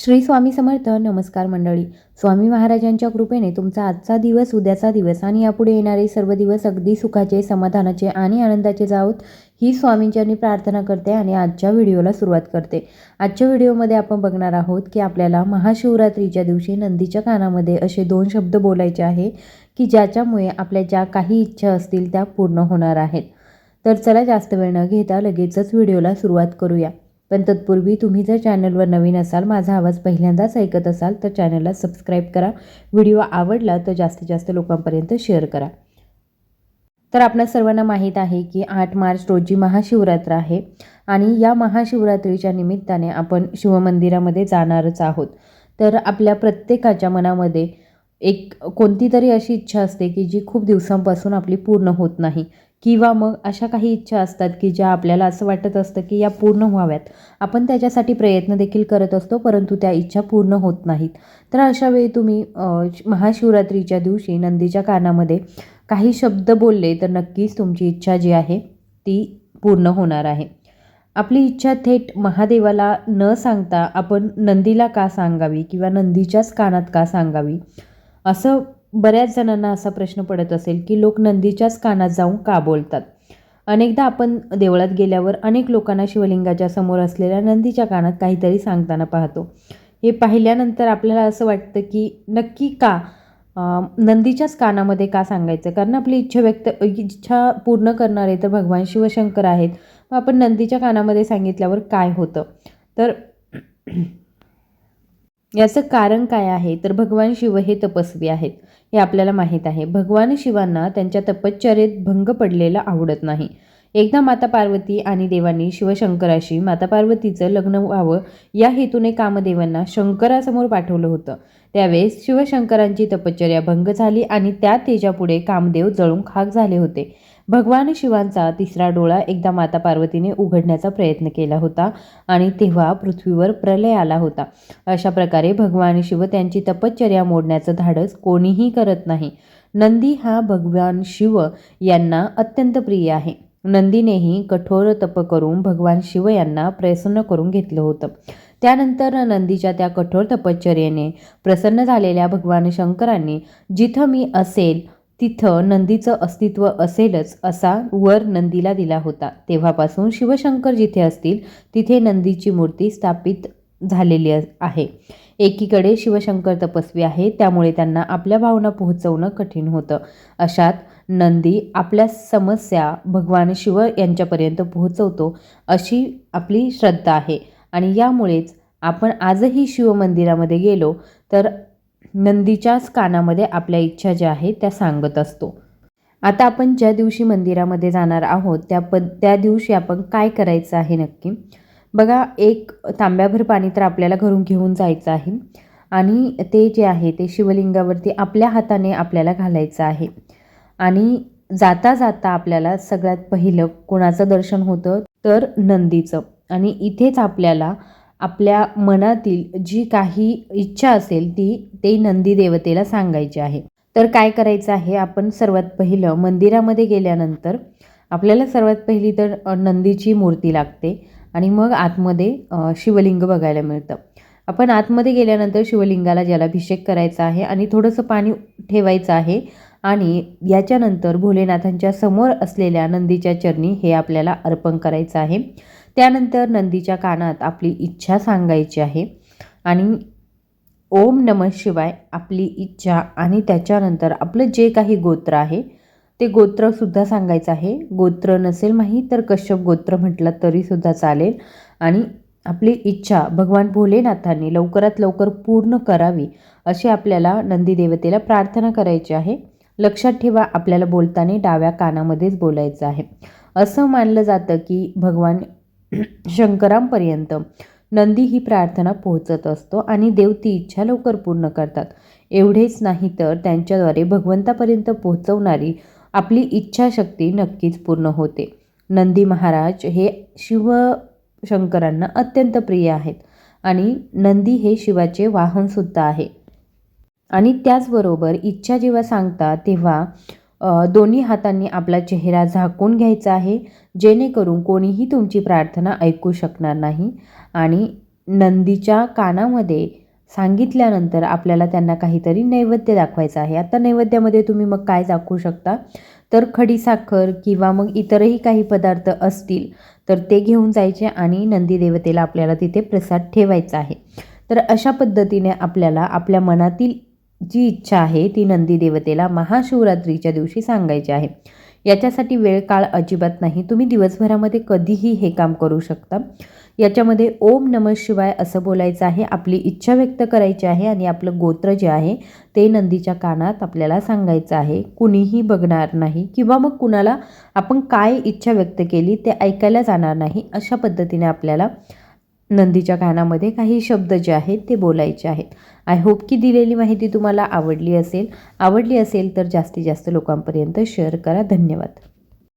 श्री स्वामी समर्थ नमस्कार मंडळी. स्वामी महाराजांच्या कृपेने तुमचा आजचा दिवस उद्याचा दिवस आणि यापुढे येणारे सर्व दिवस अगदी सुखाचे समाधानाचे आणि आनंदाचे जावत ही स्वामींच्यांनी प्रार्थना करते आणि आजच्या व्हिडिओला सुरुवात करते. आजच्या व्हिडिओमध्ये आपण बघणार आहोत की आपल्याला महाशिवरात्रीच्या दिवशी नंदीच्या कानामध्ये असे दोन शब्द बोलायचे आहे की ज्याच्यामुळे आपल्या ज्या काही इच्छा असतील त्या पूर्ण होणार आहेत. तर चला जास्त वेळ न घेता लगेचच व्हिडिओला सुरुवात करूया. पण तत्पूर्वी तुम्ही जर चॅनलवर नवीन असाल माझा आवाज पहिल्यांदाच ऐकत असाल तर चॅनलला सबस्क्राईब करा. व्हिडिओ आवडला तर जास्तीत जास्त लोकांपर्यंत शेअर करा. तर आपल्या सर्वांना माहीत आहे की आठ मार्च रोजी महाशिवरात्र आहे आणि या महाशिवरात्रीच्या निमित्ताने आपण शिवमंदिरामध्ये जाणारच आहोत. तर आपल्या प्रत्येकाच्या मनामध्ये एक कोणती तरी अशी इच्छा असते की जी खूप दिवसांपासून आपली पूर्ण होत नाही. किंवा मग अशा काही इच्छा असतात की ज्या आपल्याला असं वाटत असतं की या पूर्ण व्हाव्यात. आपण त्याच्यासाठी प्रयत्न देखील करत असतो परंतु त्या इच्छा पूर्ण होत नाहीत. तर अशा वेळी तुम्ही श- महाशिवरात्रीच्या दिवशी नंदीच्या कानामध्ये काही शब्द बोलले तर नक्कीच तुमची इच्छा जी आहे ती पूर्ण होणार आहे. आपली इच्छा थेट महादेवाला न सांगता आपण नंदीला का सांगावी किंवा नंदीच्याच कानात का सांगावी असं बऱ्याच जणांना असा प्रश्न पडत असेल की लोक नंदीच्याच कानात जाऊन का बोलतात? अनेकदा आपण देवळात गेल्यावर अनेक लोकांना शिवलिंगाच्या समोर असलेल्या नंदीच्या कानात काहीतरी सांगताना पाहतो. हे पाहिल्यानंतर आपल्याला असं वाटतं की नक्की का नंदीच्याच कानामध्ये का सांगायचं? कारण आपली इच्छा व्यक्त इच्छा पूर्ण करणारे तर भगवान शिवशंकर आहेत. मग आपण नंदीच्या कानामध्ये सांगितल्यावर काय होतं? तर याचं कारण काय आहे? तर भगवान शिव हे तपस्वी आहेत. हे आपल्याला माहीत आहे. भगवान शिवांना त्यांच्या तपश्चर्येत भंग पडलेला आवडत नाही. एकदा माता पार्वती आणि देवांनी शिवशंकराशी माता पार्वतीचं लग्न व्हावं या हेतूने कामदेवांना शंकरासमोर पाठवलं होतं. त्यावेळेस शिवशंकरांची तपश्चर्या भंग झाली आणि त्या तेजापुढे कामदेव जळून खाक झाले होते. भगवान शिवांचा तिसरा डोळा एकदा माता पार्वतीने उघडण्याचा प्रयत्न केला होता आणि तेव्हा पृथ्वीवर प्रलय आला होता. अशा प्रकारे भगवान शिव त्यांची तपश्चर्या मोडण्याचं धाडस कोणीही करत नाही. नंदी हा भगवान शिव यांना अत्यंत प्रिय आहे. नंदीनेही कठोर तप करून भगवान शिव यांना प्रसन्न करून घेतलं होतं. त्यानंतर नंदीच्या त्या कठोर तपश्चर्येने प्रसन्न झालेल्या भगवान शंकरांनी जिथं मी असेल तिथं नंदीचं अस्तित्व असेलच असा वर नंदीला दिला होता. तेव्हापासून शिवशंकर जिथे असतील तिथे नंदीची मूर्ती स्थापित झालेली आहे. एकीकडे शिवशंकर तपस्वी आहे त्यामुळे त्यांना आपल्या भावना पोहोचवणं कठीण होतं. अशात नंदी आपल्या समस्या भगवान शिव यांच्यापर्यंत पोहोचवतो अशी आपली श्रद्धा आहे. आणि यामुळेच आपण आजही शिवमंदिरामध्ये गेलो तर नंदीच्याच कानामध्ये आपल्या इच्छा ज्या आहेत त्या सांगत असतो. आता आपण ज्या दिवशी मंदिरामध्ये जाणार आहोत त्या पद त्या दिवशी आपण काय करायचं आहे नक्की? बघा एक तांब्याभर पाणी तर आपल्याला घरून घेऊन जायचं आहे. आणि ते जे आहे ते शिवलिंगावरती आपल्या हाताने आपल्याला घालायचं आहे. आणि जाता जाता आपल्याला सगळ्यात पहिलं कोणाचं दर्शन होतं? तर नंदीचं. आणि इथेच आपल्याला आपल्या मनातील जी काही इच्छा असेल ती ते नंदी देवतेला सांगायची आहे. तर काय करायचं आहे? आपण सर्वात पहिलं मंदिरामध्ये गेल्यानंतर आपल्याला सर्वात पहिली तर नंदीची मूर्ती लागते आणि मग आतमध्ये शिवलिंग बघायला मिळतं. आपण आतमध्ये गेल्यानंतर शिवलिंगाला जलाभिषेक करायचा आहे आणि थोडंसं पाणी ठेवायचं आहे आणि याच्यानंतर भोलेनाथांच्या समोर असलेल्या नंदीच्या चरणी हे आपल्याला अर्पण करायचं आहे. त्यानंतर नंदीच्या कानात आपली इच्छा सांगायची आहे आणि ओम नम शिवाय आपली इच्छा आणि त्याच्यानंतर आपलं जे काही गोत्र आहे ते गोत्रसुद्धा सांगायचं आहे. गोत्र नसेल माहीत तर कश्यप गोत्र म्हटलं तरीसुद्धा चालेल. आणि आपली इच्छा भगवान भोलेनाथांनी लवकरात लवकर पूर्ण करावी अशी आपल्याला नंदी देवतेला प्रार्थना करायची आहे. लक्षात ठेवा आपल्याला बोलताना डाव्या कानामध्येच बोलायचं आहे. असं मानलं जातं की भगवान शंकरांपर्यंत. नंदी ही प्रार्थना पोहोचत असतो आणि देव ती इच्छा लवकर पूर्ण करतात. एवढेच नाही तर त्यांच्याद्वारे भगवंतापर्यंत पोहोचवणारी आपली इच्छाशक्ती नक्कीच पूर्ण होते. नंदी महाराज हे शिवशंकरांना अत्यंत प्रिय आहेत आणि नंदी हे शिवाचे वाहनसुद्धा आहे. आणि त्याचबरोबर इच्छा जेव्हा सांगता तेव्हा दोन्ही हातांनी आपला चेहरा झाकून घ्यायचा आहे. जेणेकरून कोणीही तुमची प्रार्थना ऐकू शकणार नाही. आणि नंदीच्या कानामध्ये सांगितल्यानंतर आपल्याला त्यांना काहीतरी नैवेद्य दाखवायचं आहे. आता नैवेद्यामध्ये तुम्ही मग काय दाखवू शकता? तर खडीसाखर किंवा मग इतरही काही पदार्थ असतील तर ते घेऊन जायचे आणि नंदी देवतेला आपल्याला तिथे प्रसाद ठेवायचा आहे. तर अशा पद्धतीने आपल्याला आपल्या मनातील जी इच्छा आहे ती नंदी देवतेला महाशिवरात्रीच्या दिवशी सांगायची आहे. याच्यासाठी वेळ काळ अजिबात नाही. तुम्ही दिवसभरामध्ये कधीही हे काम करू शकता. याच्यामध्ये ओम नमः शिवाय असं बोलायचं आहे. आपली इच्छा व्यक्त करायची आहे आणि आपलं गोत्र जे आहे ते नंदीच्या कानात आपल्याला सांगायचं आहे. कुणीही बघणार नाही किंवा मग कुणाला आपण काय इच्छा व्यक्त केली ते ऐकायला जाणार नाही अशा पद्धतीने आपल्याला नंदीच्या कानामध्ये काही शब्द जे आहेत ते बोलायचे आहेत. आय होप की दिलेली माहिती तुम्हाला आवडली असेल. आवडली असेल तर जास्तीत जास्त लोकांपर्यंत शेअर करा. धन्यवाद.